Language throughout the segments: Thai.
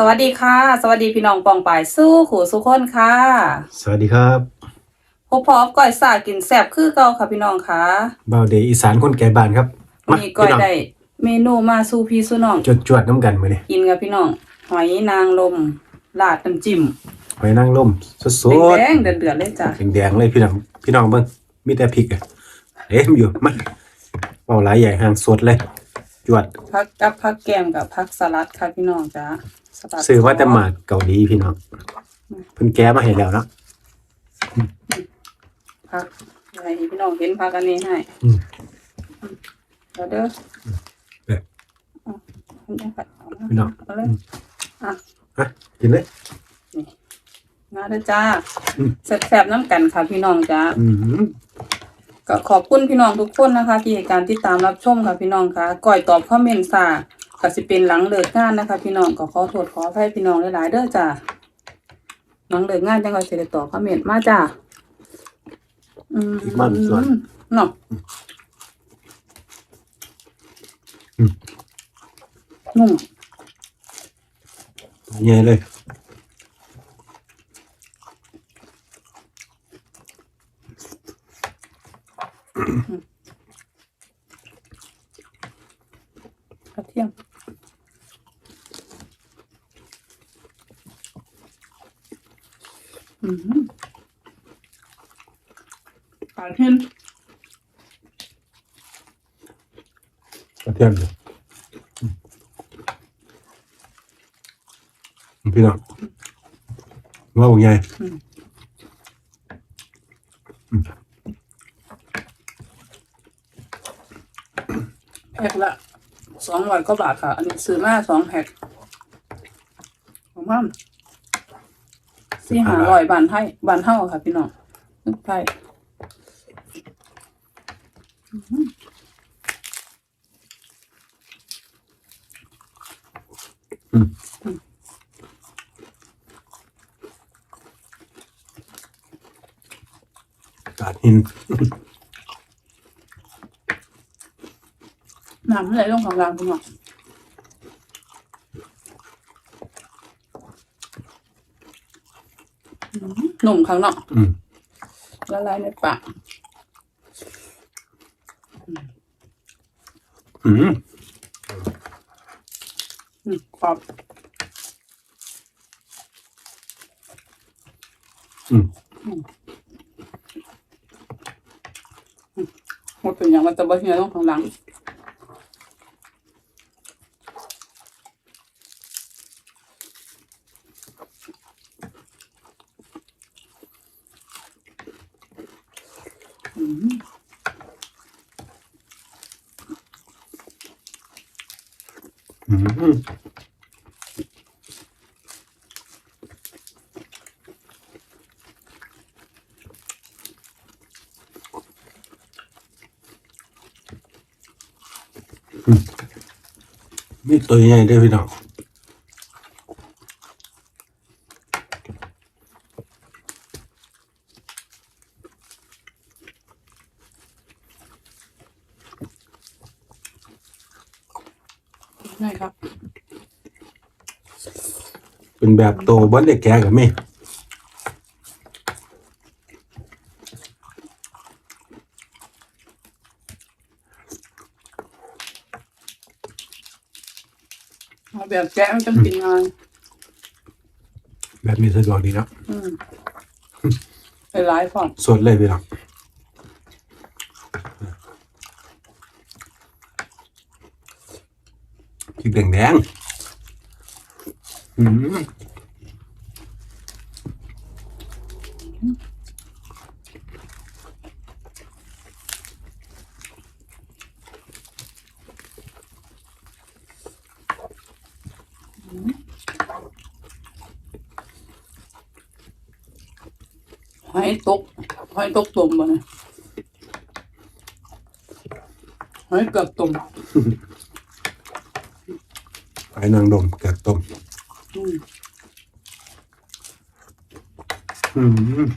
สวัสดีค่ะ สวัสดีพี่น้องปองปายสู้ขู่สุขคนค่ะ สวัสดีครับพบพอบก้อยสากินแซ่บคือเก่าค่ะพี่น้องค่ะบ่าวเดย์อีสานคนแก่บ้านครับวันนี้ก้อยพี่น้องได้เมนูมาสู่พี่สู่น้องจวดจวดๆน้ำกันมื้อนี้กินกับพี่น้องหอยนางรมลาดน้ำจิ้มหอยนางรมสดแดงๆเดือดๆเลยจ้ะๆแดงๆเลยพี่น้องพี่น้องเบิ่งมีแต่พริกอะเอ็มอยู่มาเบาหลายใหญ่ห่างสดเลย จวดพักกับพักแกมกับพักสลัดค่ะพี่น้องจ้ะสลัดซื้อว่าแต่หมาดเกาหลีพี่น้องเพิ่นแก้มาให้แล้วเนาะพักอะไรพี่น้องเห็นพักอันนี้ให้อืมเดี๋ยวเด้อเด้ออะคุณแม่ผัดเอามาพี่น้องเอาเลยอะฮะกินเลยมาเด้อจ้าอืมแซ่บๆน้ำกันค่ะพี่น้องจ้าอืม ก็ขอบคุณพี่น้องทุกคนนะคะ ที่ให้การติดตามรับชมค่ะพี่น้องค่ะก่อยตอบคอมเมนต์ซาก็สิเป็นหลังเลิกงานนะคะ พี่น้องก็ขอโทษขออภัยพี่น้องหลายๆเด้อจ้าหลังเลิกงานจังก็สิได้ตอบคอมเมนต์มาจ้าอืมอีกมันส่วน เนาะอืม นุ่ม ใหญ่เลย กระเทียมอืมกระเทียม กระ เทียมอยู่อืมพี่น้องว่าบ่ใหญ่แพ็คละสองร้อยกว่าบาทค่ะ อันนี้ซื้อมาสองแพ็คประมาณสี่ห้าร้อยบานให้บานเท่าค่ะ พี่น้องนึกไทย กาดหินน้ำอะไรลงของรางพี่น้องอืมหนุ่มข้างนอกอืมละลายในปากอืมอืม กรอบอืมหมดเป็นอย่างว่าจะบ่เฮียลงข้างหลังอืม อืมอืมมีตั วใหญ่ด้วยพี่น้องใช่ครับ เป็นแบบโตบ้านเด็กแก่กับแม่เอาแบบแกะมันจะกินง่ายแบบนี้สะดวกดีเนาะอืมไปไลฟ์ก่อน สดเลยพี่น้อง ริกแดงๆอืมหอยตกหอยตกตุ่มบ่เลยหอยเกือบตุ่ม ไอ้นางดมแกงต้มอืม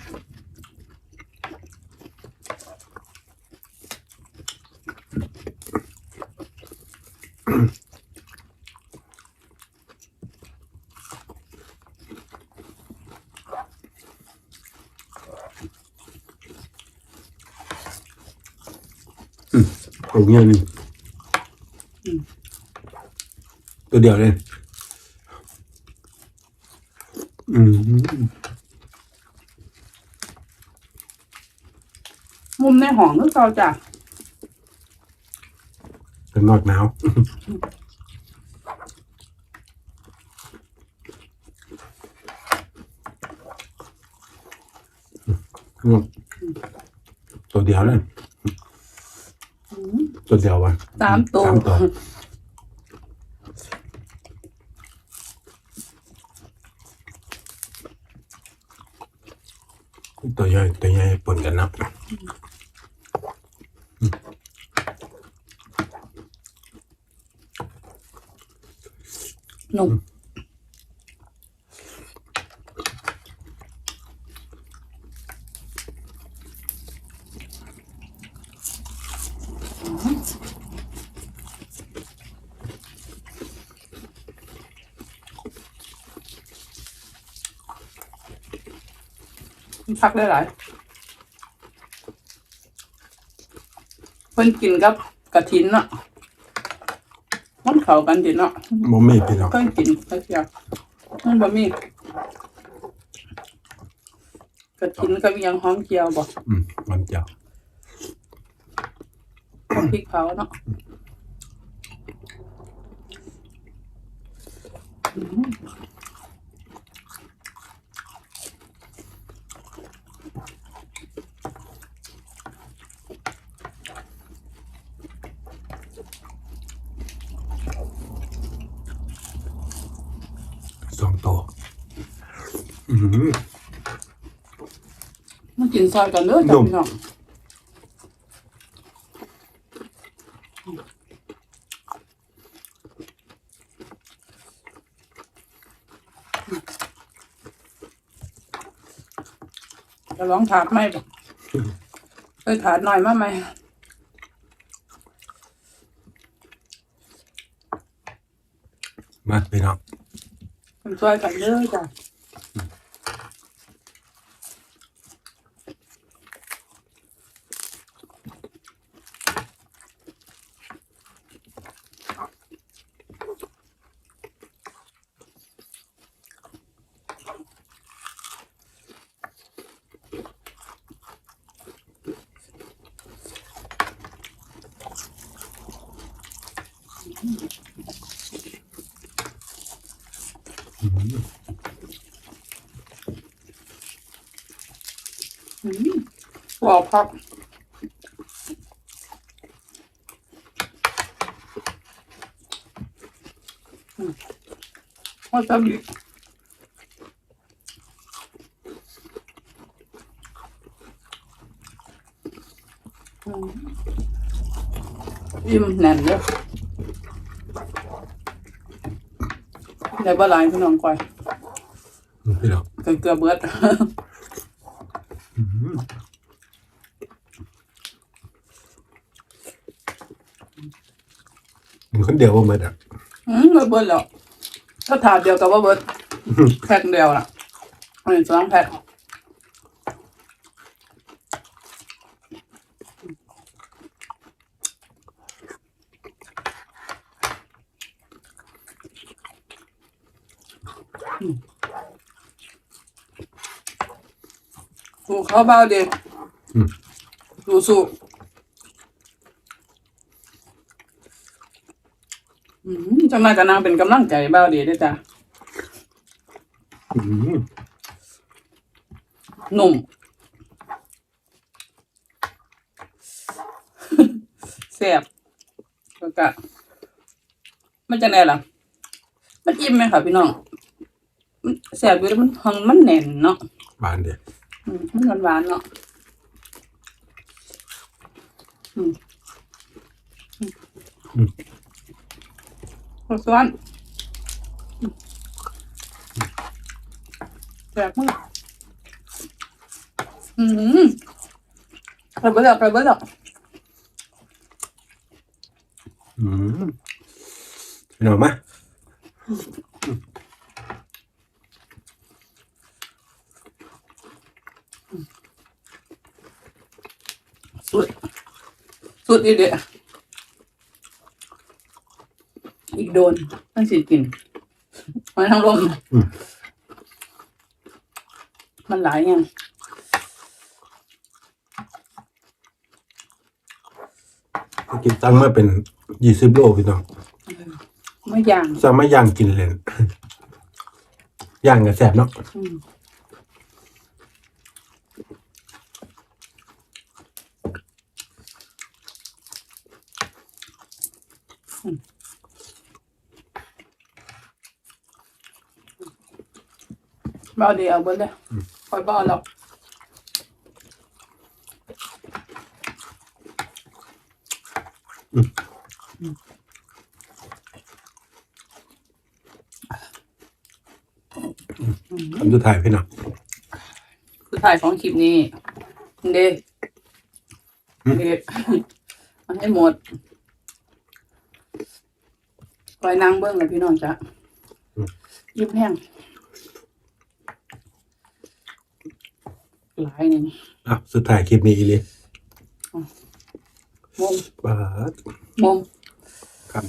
嗯，好นี่。 ตัวเดียวเลย อืมมุมในห้องคือเก่าจ้ะเป็นนอกหนาวอืมตัวเดียวเลยอืมตัวเดียววะสามตัวสามตัวตัว ใหญ่ตัวใหญ่ปนกันนะหนุ่มพักได้หลาย พิ่นกินกับกระถินเนาะมันเข้ากันดีเนาะบ่มีพี่น้องเพิ่งกินเพิ่งเที่ยวมันบะมีกระถินกับอิหยังหอมเจียวบ่อืมมันเจ้ากับพริกเผาเนาะอืม สองตัว อืมมากินซอยกันเด้อจ้ะนุ่มพี่น้องจะลองถาดไหมบ่เอ้ยถาดหน่อยมาไหมมาพี่น้องเป็นซอยกันเด้อจ้ะ อืมว้าวพักอืมวาซาบิอืมอิ่มแน่นเด้อ ได้บ่หลายพี่น้องก่อยพี่น้องเกือบเกือบเบิดมันคนเดียวว่ามันอะอืมบ่เบิดแล้วถ้าถาดเดียวกับว่าเบิดแพ็คเดียวล่ะอันนี้สองแพ็ค อืมสู้เขาเบาดีอืมสู้สู้อืมจังไรกันนางเป็นกำลังใจเบาดีด้วยจ้ะอืมหนุ่มแซ่บแล้วก็มันจะไงล่ะมันอิ่มไหมค่ะพี่น้องมัน แซ่บอยู่แล้วมันหังมันแน่นเนาะบานเดียวอืมมันหวานๆเนาะอืมอืมข้าวสวนอืมแซ่บมากอืมไปเบิดแล้วไปเบิดแล้วอืมพี่น้องมา สุด สุดิเด็อีกโดนต้องสิกินมันทั้งลมมันหลายอย่งกินตั้งเมื่อเป็นยี่สิบโลพี่น้องไม่ย่างจะไม่ย่างกินเลย ย่างกับแสบเนาะ บ่เอาดีเอาเบิดเลยคอยบ่เอาหรอกคำสุดท้ายพี่น้องคือถ่ายของคลิปนี้เด้เด้มันให้หมดปล่อยนางเบิ้งเลยพี่น้องจ้ะยิบแห้ง หลายนี่อะสุดท้ายคลิปนี้อีเลยมุมบาดมุมครับ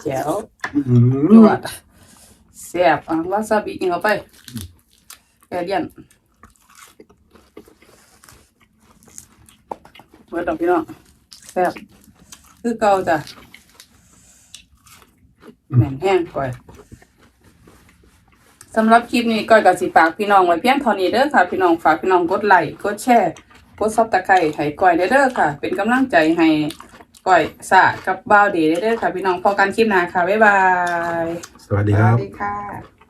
แจ๋วอืจมวดแซ่บอะวาซาบิกินเข้าไปแกเดียนเบิดดอกพี่น้องแซ่บคือเก่าจ้ะแหม่นแห้งก่อย สำหรับคลิปนี้ก้อยกับสิฝากพี่น้องไว้เพียงเท่านี้เด้อค่ะ พี่น้องฝากพี่น้องกดไลค์กดแชร์กดซับตะไคร้ให้ก้อยเด้อค่ะ เป็นกำลังใจให้ก้อยสะกับบ้าวเดเด้อค่ะ พี่น้องพอกันคลิปหน้าค่ะบ๊ายบายสวัสดีสครัวับสดีค่ะ